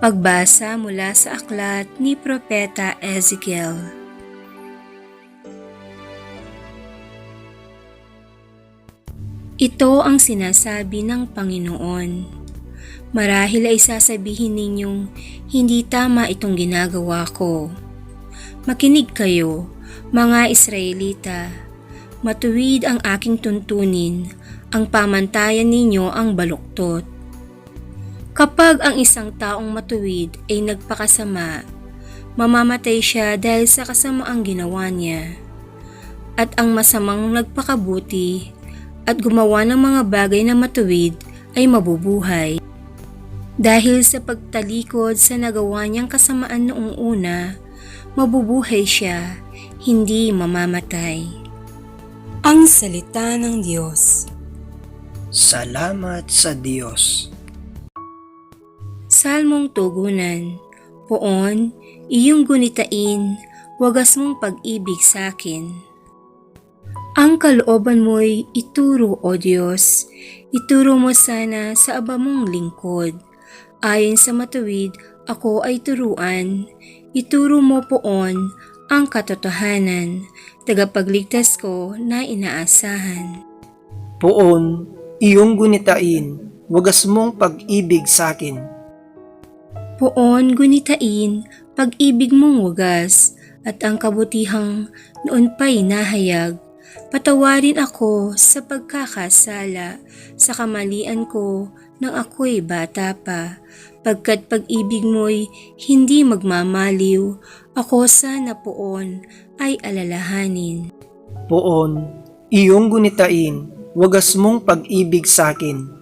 Pagbasa mula sa aklat ni Propeta Ezekiel. Ito ang sinasabi ng Panginoon. Marahil ay sasabihin ninyong hindi tama itong ginagawa ko. Makinig kayo, mga Israelita. Matuwid ang aking tuntunin, ang pamantayan ninyo ang baluktot. Kapag ang isang taong matuwid ay nagpakasama, mamamatay siya dahil sa kasamaang ginawa niya. At ang masamang nagpakabuti at gumawa ng mga bagay na matuwid ay mabubuhay. Dahil sa pagtalikod sa nagawa niyang kasamaan noong una, mabubuhay siya, hindi mamamatay. Ang Salita ng Diyos Salamat sa Diyos. Salmong Tugunan Poon, iyong gunitain, wagas mong pag-ibig sa akin. Ang kalooban mo'y ituro, O Diyos, ituro mo sana sa aba mong lingkod. Ayon sa matuwid, ako ay turuan, ituro mo poon ang katotohanan, tagapagligtas ko na inaasahan. Poon, iyong gunitain, wagas mong pag-ibig sa akin. Poon gunitain, pag-ibig mong wagas, at ang kabutihang noon pa'y nahayag. Patawarin ako sa pagkakasala, sa kamalian ko nang ako'y bata pa. Pagkat pag-ibig mo'y hindi magmamaliw, ako sana poon ay alalahanin. Poon, iyong gunitain, wagas mong pag-ibig sa akin.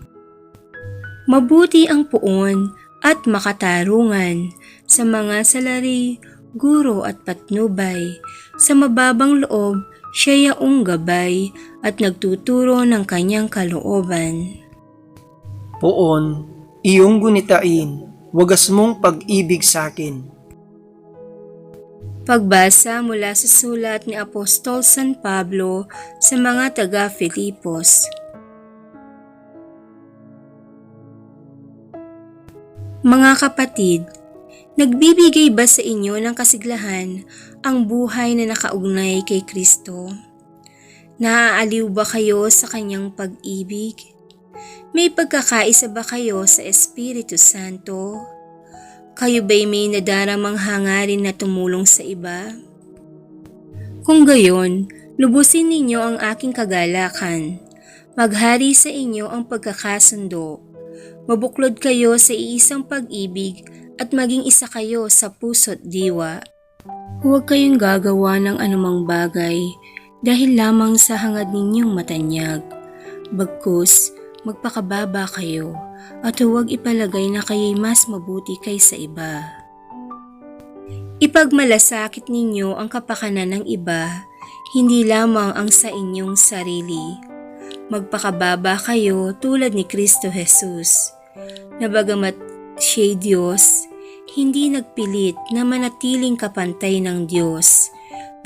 Mabuti ang puon at makatarungan sa mga salari, guro at patnubay. Sa mababang loob, siya yaong gabay at nagtuturo ng kanyang kalooban. Poon, iyong gunitain, wagas mong pag-ibig sa akin. Pagbasa mula sa sulat ni Apostol San Pablo sa mga taga-Filipos. Mga kapatid, nagbibigay ba sa inyo ng kasiglahan ang buhay na nakaugnay kay Kristo? Naaaliw ba kayo sa kanyang pag-ibig? May pagkakaisa ba kayo sa Espiritu Santo? Kayo ba'y may nadaramang hangarin na tumulong sa iba? Kung gayon, lubusin ninyo ang aking kagalakan. Maghari sa inyo ang pagkakasundo. Mabuklod kayo sa iisang pag-ibig at maging isa kayo sa puso't diwa. Huwag kayong gagawa ng anumang bagay dahil lamang sa hangad ninyong matanyag. Bagkus, magpakababa kayo at huwag ipalagay na kayo'y mas mabuti kaysa iba. Ipagmalasakit ninyo ang kapakanan ng iba, hindi lamang ang sa inyong sarili. Magpakababa kayo tulad ni Kristo Jesus, na bagamat siya'y Diyos, hindi nagpilit na manatiling kapantay ng Diyos.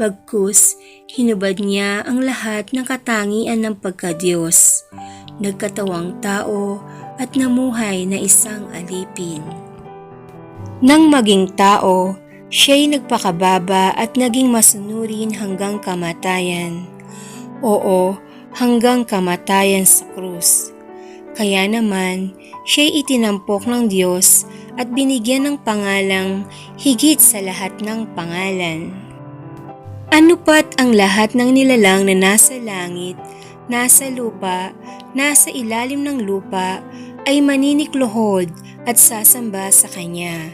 Bagkus, hinubad niya ang lahat ng katangian ng pagka-Diyos, nagkatawang tao at namuhay na isang alipin. Nang maging tao, siya'y nagpakababa at naging masunurin hanggang kamatayan. Oo, hanggang kamatayan sa krus. Kaya naman, siya'y itinampok ng Diyos at binigyan ng pangalang higit sa lahat ng pangalan. Ano pat ang lahat ng nilalang na nasa langit, nasa lupa, nasa ilalim ng lupa, ay maniniklohod at sasamba sa Kanya.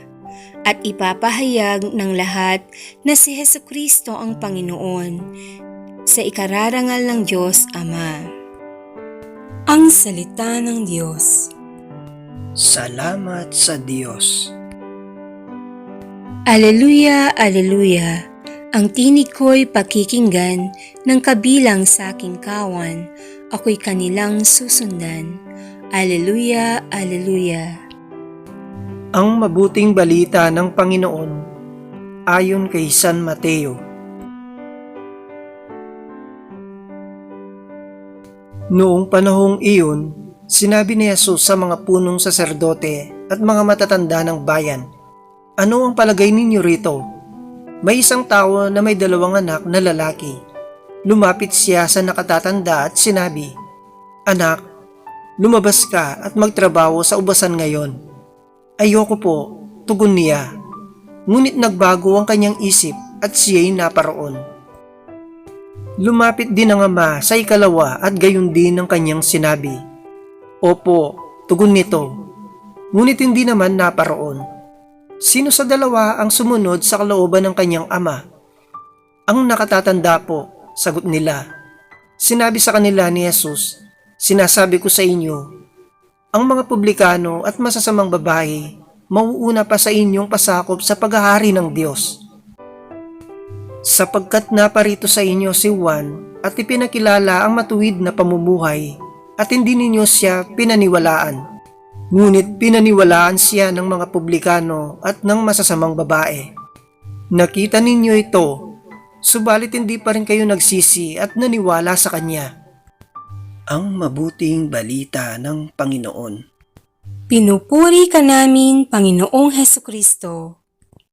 At ipapahayag ng lahat na si Heso Kristo ang Panginoon sa ikararangal ng Diyos Ama. Ang Salita ng Diyos Salamat sa Diyos. Aleluya, Aleluya! Ang tinig ko'y pakikinggan ng kabilang sa aking kawan, ako'y kanilang susundan. Aleluya, Aleluya! Ang mabuting balita ng Panginoon ayon kay San Mateo. Noong panahong iyon, sinabi ni Jesus sa mga punong saserdote at mga matatanda ng bayan. Ano ang palagay ninyo rito? May isang tao na may dalawang anak na lalaki. Lumapit siya sa nakatatanda at sinabi, Anak, lumabas ka at magtrabaho sa ubasan ngayon. Ayoko po, tugon niya. Ngunit nagbago ang kanyang isip at siya'y naparoon. Lumapit din ang ama sa ikalawa at gayon din ang kanyang sinabi. Opo, tugon nito. Ngunit hindi naman naparoon. Sino sa dalawa ang sumunod sa kalooban ng kanyang ama? Ang nakatatanda po, sagot nila. Sinabi sa kanila ni Jesus, Sinasabi ko sa inyo, ang mga publikano at masasamang babae mauuna pa sa inyong pasakop sa paghahari ng Diyos. Sapagkat naparito sa inyo si Juan at ipinakilala ang matuwid na pamumuhay at hindi ninyo siya pinaniwalaan. Ngunit pinaniwalaan siya ng mga publikano at ng masasamang babae. Nakita ninyo ito, subalit hindi pa rin kayo nagsisi at naniwala sa kanya. Ang mabuting balita ng Panginoon. Pinupuri ka namin, Panginoong Heso Kristo.